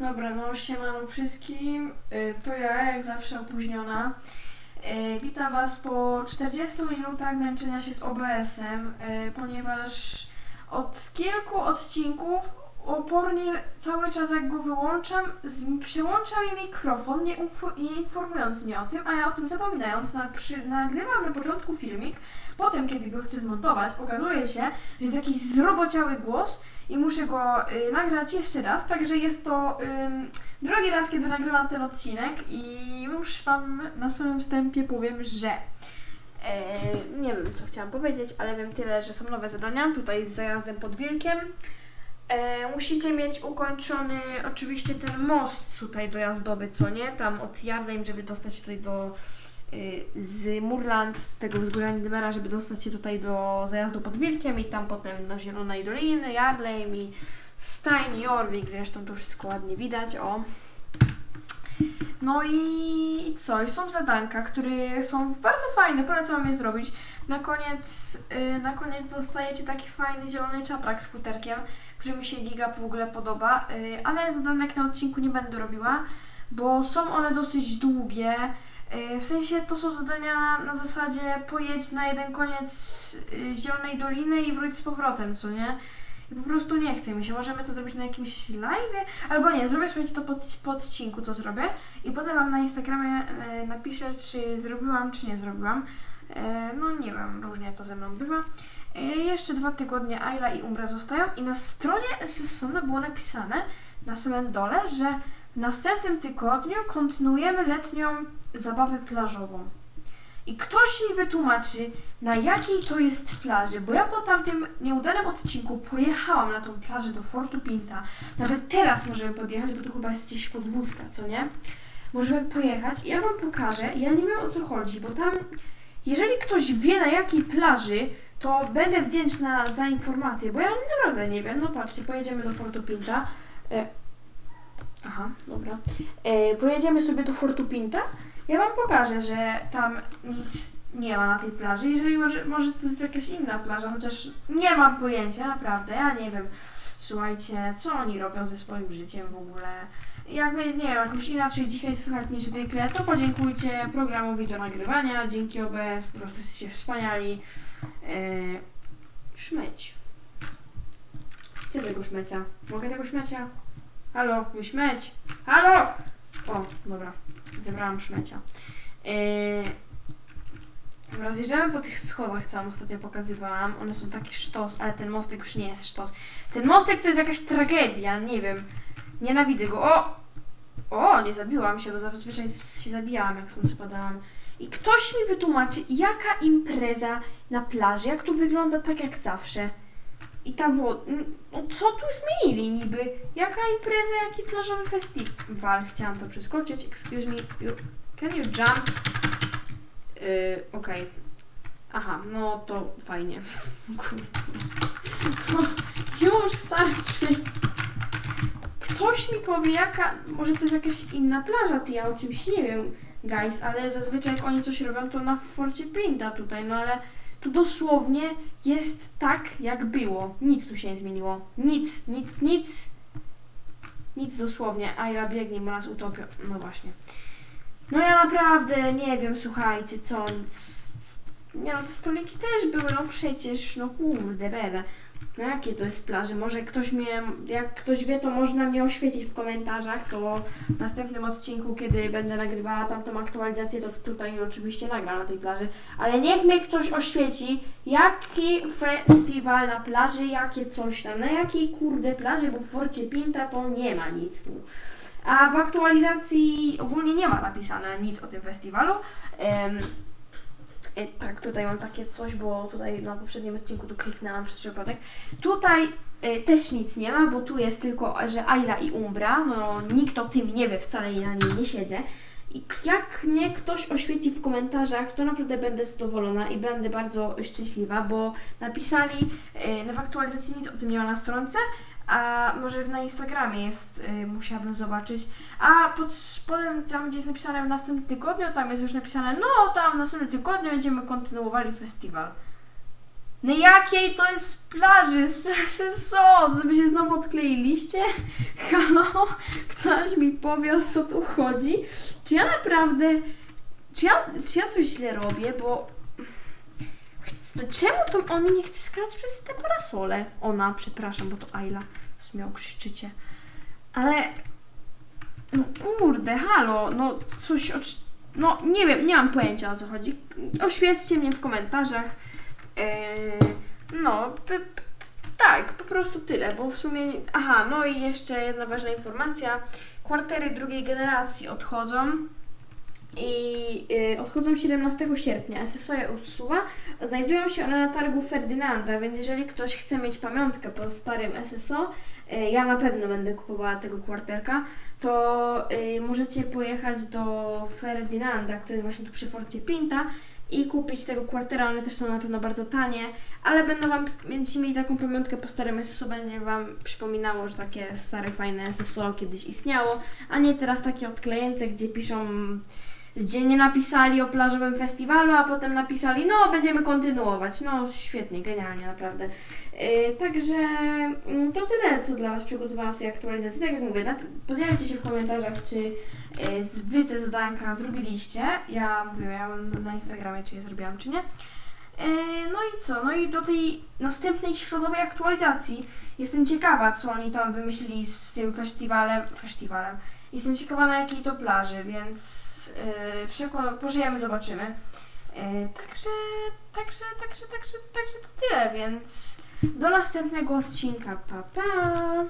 Dobra, no siemano wszystkim. Y, To ja, jak zawsze opóźniona. Y, Witam Was po 40 minutach męczenia się z OBS-em, y, ponieważ od kilku odcinków opornie cały czas jak go wyłączam, z, przyłącza mi mikrofon, nie, nie informując mnie o tym, a ja o tym zapominając, na, przy, nagrywam na początku filmik, potem kiedy go chcę zmontować, okazuje się, że jest jakiś zrobociały głos i muszę go y, nagrać jeszcze raz, także jest to ym, drugi raz, kiedy nagrywam ten odcinek i już Wam na samym wstępie powiem, że e, nie wiem co chciałam powiedzieć, ale wiem tyle, że są nowe zadania tutaj z zajazdem pod Wilkiem. E, musicie mieć ukończony oczywiście ten most tutaj dojazdowy, co nie? Tam od Jarlem, żeby dostać się tutaj do y, z Murland, z tego wzgórza Nidmera, żeby dostać się tutaj do zajazdu pod Wilkiem i tam potem do Zielonej Doliny, Jarlem i Stein, Jorvik, zresztą to wszystko ładnie widać, o. No i co? I są zadanka, które są bardzo fajne, polecam je zrobić. Na koniec, y, na koniec dostajecie taki fajny zielony czaprak z futerkiem, który mi się giga w ogóle podoba, y, ale zadanek na odcinku nie będę robiła, bo są one dosyć długie. Y, W sensie to są zadania na zasadzie pojedź na jeden koniec Zielonej Doliny i wróć z powrotem, co nie? Po prostu nie chce mi się. Możemy to zrobić na jakimś live, albo nie, zrobię słuchajcie to pod, po odcinku, to zrobię i potem wam na Instagramie e, napiszę, czy zrobiłam, czy nie zrobiłam. E, no nie wiem, różnie to ze mną bywa. E, jeszcze dwa tygodnie Ayla i Umbra zostają i na stronie SSON było napisane na samym dole, że w następnym tygodniu kontynuujemy letnią zabawę plażową. I ktoś mi wytłumaczy, na jakiej to jest plaży, bo ja po tamtym nieudanym odcinku pojechałam na tą plażę do Fortu Pinta. Nawet teraz możemy podjechać, bo tu chyba jest gdzieś podwózka, co nie? Możemy pojechać i ja wam pokażę, ja nie wiem o co chodzi, bo tam, jeżeli ktoś wie na jakiej plaży, to będę wdzięczna za informację, bo ja naprawdę nie wiem. No patrzcie, pojedziemy do Fortu Pinta. Aha, dobra. E, pojedziemy sobie do Fortu Pinta. Ja wam pokażę, że tam nic nie ma na tej plaży. Jeżeli może, może to jest jakaś inna plaża, chociaż nie mam pojęcia, naprawdę, ja nie wiem. Słuchajcie, co oni robią ze swoim życiem w ogóle. Jakby, nie wiem, jakoś inaczej dzisiaj słychać niż zwykle, to podziękujcie programowi do nagrywania. Dzięki OBS po prostu jesteście wspaniali. Eee, szmeć. Chcę tego szmecia. Mogę tego szmecia? Halo, wy śmeć. Halo! O, dobra. Zebrałam szmecia. Eee, dobra, zjeżdżamy po tych schodach, co wam ostatnio pokazywałam. One są taki sztos, ale ten mostek już nie jest sztos. Ten mostek to jest jakaś tragedia, nie wiem. Nienawidzę go. O! O, nie zabiłam się, bo zazwyczaj się zabijałam, jak stąd spadałam. I ktoś mi wytłumaczy, jaka impreza na plaży, jak tu wygląda tak jak zawsze. I ta woda. No, co tu zmienili niby? Jaka impreza, jaki plażowy festiwal? Chciałam to przeskoczyć. Excuse me. You, can you jump? Yy, Okej. Aha, no to fajnie. No, już starczy. Ktoś mi powie, jaka. Może to jest jakaś inna plaża, ty ja oczywiście nie wiem, guys, ale zazwyczaj jak oni coś robią, to na Forcie Pinta tutaj, no ale tu dosłownie jest tak, jak było. Nic tu się nie zmieniło. Nic, nic, nic. Nic dosłownie. Aira biegnie, bo nas utopią. No właśnie. No ja naprawdę nie wiem, słuchajcie, co. Nie no, te stoliki też były, no przecież, no kurde, beda. No jakie to jest plaże? Może ktoś mnie, jak ktoś wie, to można mnie oświecić w komentarzach, to w następnym odcinku, kiedy będę nagrywała tamtą aktualizację, to tutaj oczywiście nagram na tej plaży. Ale niech mnie ktoś oświeci, jaki festiwal na plaży, jakie coś tam, na jakiej kurde plaży, bo w Forcie Pinta to nie ma nic tu. A w aktualizacji ogólnie nie ma napisane nic o tym festiwalu. Em, e, tak, tutaj mam takie coś, bo tutaj na poprzednim odcinku tu kliknęłam przez przypadek. Tutaj e, też nic nie ma, bo tu jest tylko, że Ayla i Umbra. No nikt o tym nie wie, wcale ja na niej nie siedzę. I jak mnie ktoś oświeci w komentarzach, to naprawdę będę zadowolona i będę bardzo szczęśliwa, bo napisali e, no w aktualizacji nic o tym nie ma na stronce, a może na Instagramie jest, y, musiałabym zobaczyć. A pod spodem tam, gdzie jest napisane w następnym tygodniu, tam jest już napisane, no tam w następnym tygodniu będziemy kontynuowali festiwal. Na jakiej to jest plaży? Co? Wy się znowu odkleiliście? Halo? Ktoś mi powie o co tu chodzi? Czy ja naprawdę... Czy ja, czy ja coś źle robię? Bo... No Czemu to on mi nie chce skakać przez te parasole? Ona, przepraszam, bo to Ayla. Śmiał krzyczycie. Ale... No kurde, halo, no coś... Ocz... No nie wiem, nie mam pojęcia o co chodzi. Oświećcie mnie w komentarzach. Yy, no, tak, po prostu tyle, bo w sumie. Aha, no i jeszcze jedna ważna informacja. Kwartery drugiej generacji odchodzą. I yy, odchodzą 17 sierpnia. SSO je usuwa. Znajdują się one na targu Ferdynanda, więc jeżeli ktoś chce mieć pamiątkę po starym SSO, yy, ja na pewno będę kupowała tego kwarterka, to yy, możecie pojechać do Ferdynanda, który jest właśnie tu przy Forcie Pinta i kupić tego kwartera, one też są na pewno bardzo tanie, ale będą Wam, będziecie mieli taką pamiątkę po starym SSO, będzie Wam przypominało, że takie stare, fajne SSO kiedyś istniało, a nie teraz takie odklejęce, gdzie piszą, gdzie nie napisali o plażowym festiwalu, a potem napisali, no będziemy kontynuować. No świetnie, genialnie, naprawdę. Yy, także mm, to tyle, co dla Was przygotowałam w tej aktualizacji. Tak jak mówię, nap- podzielcie się w komentarzach, czy yy, Wy te zadanka zrobiliście. Ja mówię, ja na Instagramie, czy je zrobiłam, czy nie. Yy, no i co? No i do tej następnej środowej aktualizacji jestem ciekawa, co oni tam wymyślili z tym festiwalem. festiwalem. Jestem ciekawa na jakiej to plaży, więc yy, pożyjemy, zobaczymy. Yy, także, także, także, także, także to tyle, więc do następnego odcinka. Pa, pa!